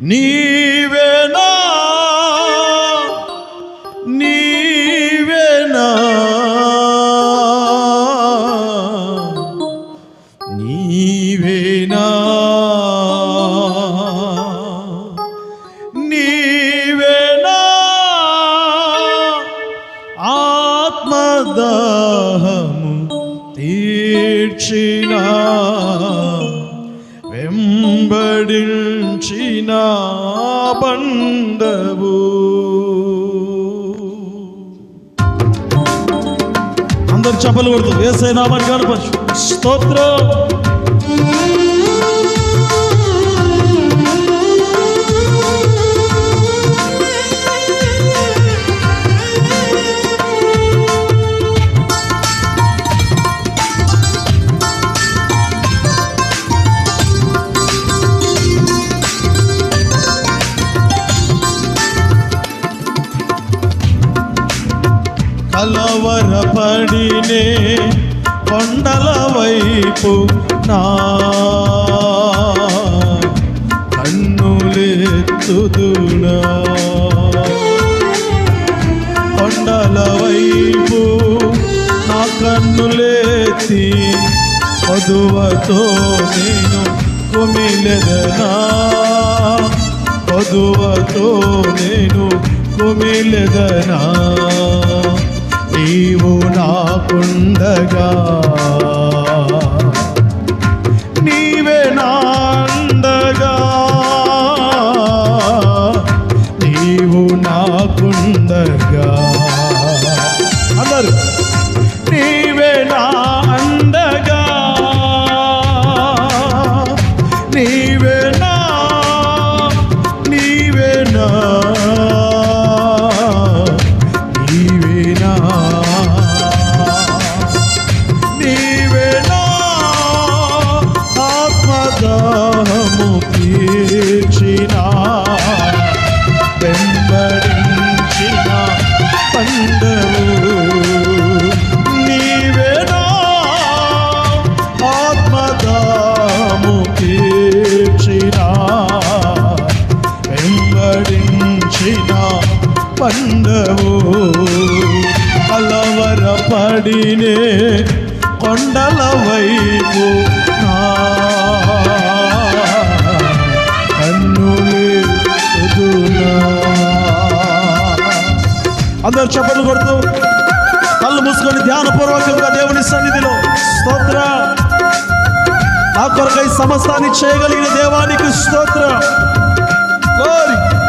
నీవేనా నీవేనా నీవేనా నీవేనా ఆత్మదాహము తీర్చిన అందరు చెప్పలు కొడుతూ వేసే నామాన్ని కనపరచు స్తోత్రం. పడినే కొండల వైపు నా కన్నులెత్తుదునా. కొండల వైపు నా కన్నులేతి వధువతో నేను కుమిలెదనా. వధువతో నేను కుమిలెదనా. నీవు నాకుండగా. నీవే నా పండవు కలవర పడినే కొండల వైపు అందరు చెప్పలు కొడుతూ కళ్ళు మూసుకొని ధ్యానపూర్వకంగా దేవుని సన్నిధిలో స్తోత్ర. నా కొరకై సమస్తాన్ని చేయగలిగిన దేవానికి స్తోత్ర. Glory. స్తోత్ర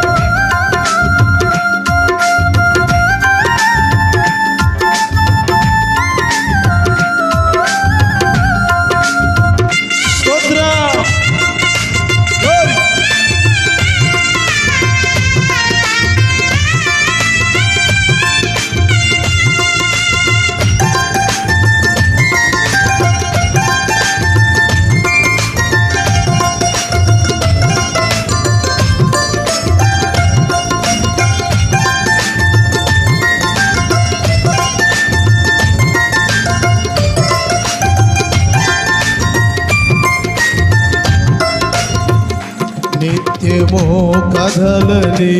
నిత్యమో కదలని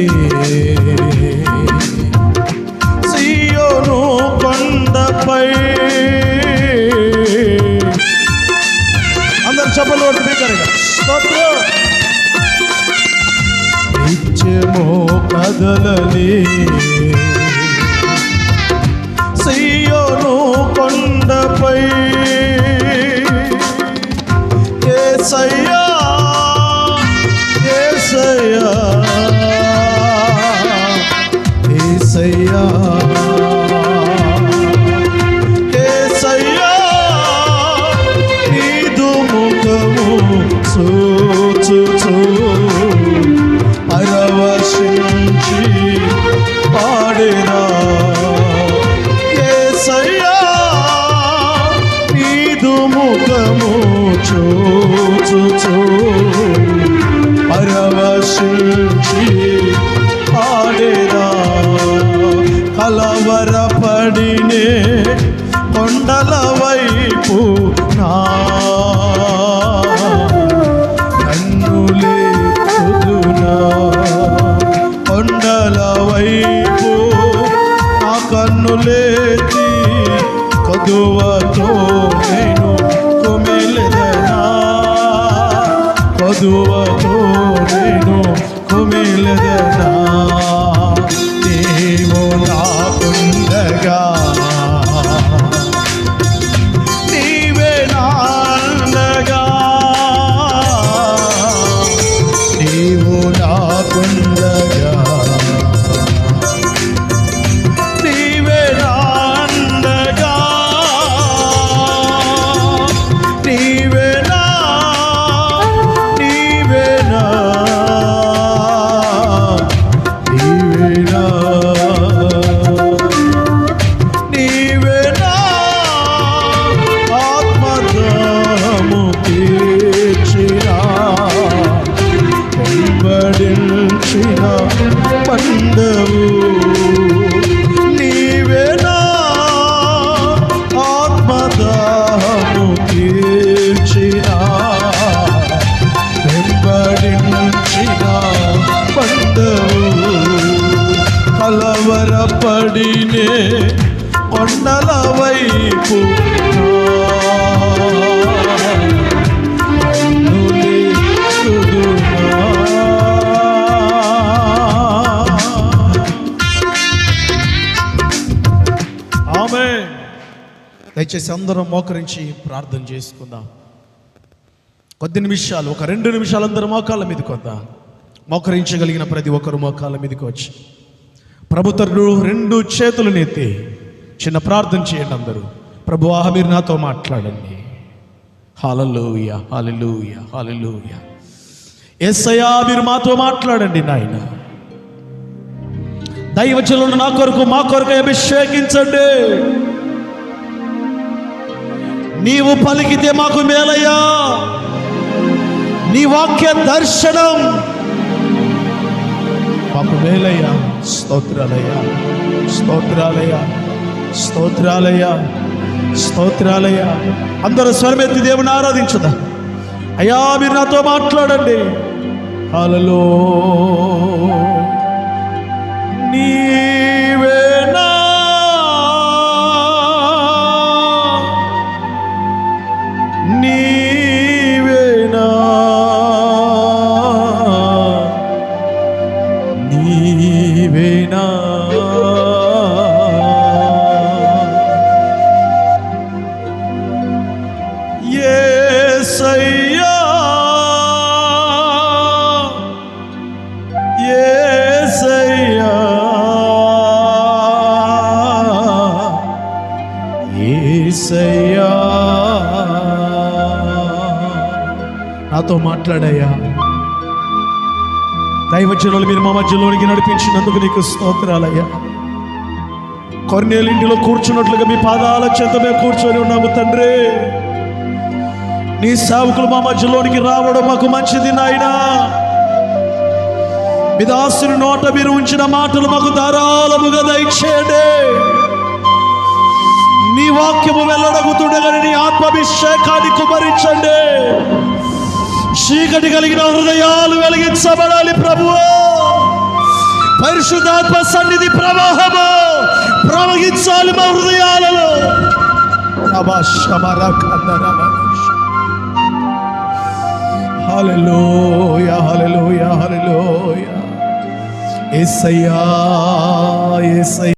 సియోను కొండపై. అందరు చెప్పలు కొడుతూ బిగ్గరగా. నిత్యమో కదలని సియోను కొండపై. ఏ ఏసయ్యా చూచుచూ. పరవశించి ఆడేదా కలవరపడినే కొండల వైపు నా కన్నులేతి కొదువతో ಸುವನೋ వెంబడించిన పండవు నీవేనా ఆత్మదాహము తీర్చిన వెంబడించిన పండవు కలవరపడినే కొండల వైపు దయచేసి అందరం మోకరించి ప్రార్థన చేసుకుందాం. కొద్ది నిమిషాలు ఒక రెండు నిమిషాలు అందరూ మోకాళ్ళ మీదకి వద్దాం. మోకరించగలిగిన ప్రతి ఒక్కరు మోకాళ్ళ మీదకి వచ్చి. ప్రభుత్వరు రెండు చేతులు నెత్తి చిన్న ప్రార్థన చేయండి అందరూ. ప్రభు మీరు నాతో మాట్లాడండి. హాలలోయ హాలలోయ హాలలోయ. ఎస్సయ్యా మీరు మాతో మాట్లాడండి నాయన. దైవచనులు నా కొరకు మా కొరకు అభిషేకించండి. నీవు పలికితే మాకు మేలయ్యా. నీ వాక్య దర్శనం మాకు మేలయ్యా. స్తోత్రాలయ్యా. స్తోత్రాలయ్యా. స్తోత్రాలయ్యా. స్తోత్రాలయ్యా. అందరూ స్వరమెత్తి దేవుని ఆరాధించుదా? అయ్యా మీరు నాతో మాట్లాడండి. హలో నీవేనా మాట్లాడయ్యా. దైవజనులు మీరు మా మధ్యలోనికి నడిపించినందుకు నీకు స్తోత్రాలయ్యా. కొన్నేళ్ళింటిలో కూర్చున్నట్లుగా మీ పాదాల చెంత మేము కూర్చొని ఉన్నాము తండ్రి. నీ సేవకులు మా మధ్యలోనికి రావడం మాకు మంచిది నాయనా. మీ దాసుని నోట మీరు ఉంచిన మాటలు మాకు ధారాళముగా దయచేయండి. నీ వాక్యము వెళ్ళడగుతుండగానే నీ ఆత్మాభిషేకాన్ని కుమరించండి. చీకటి కలిగిన హృదయాలు వెలిగించబడాలి ప్రభువు. పరిశుద్ధాత్మ సన్నిధి ప్రవాహము ప్రవహించాలి మా హృదయాలలో. హల్లెలూయ హల్లెలూయ హల్లెలూయ. యేసయ్యా యేసయ్యా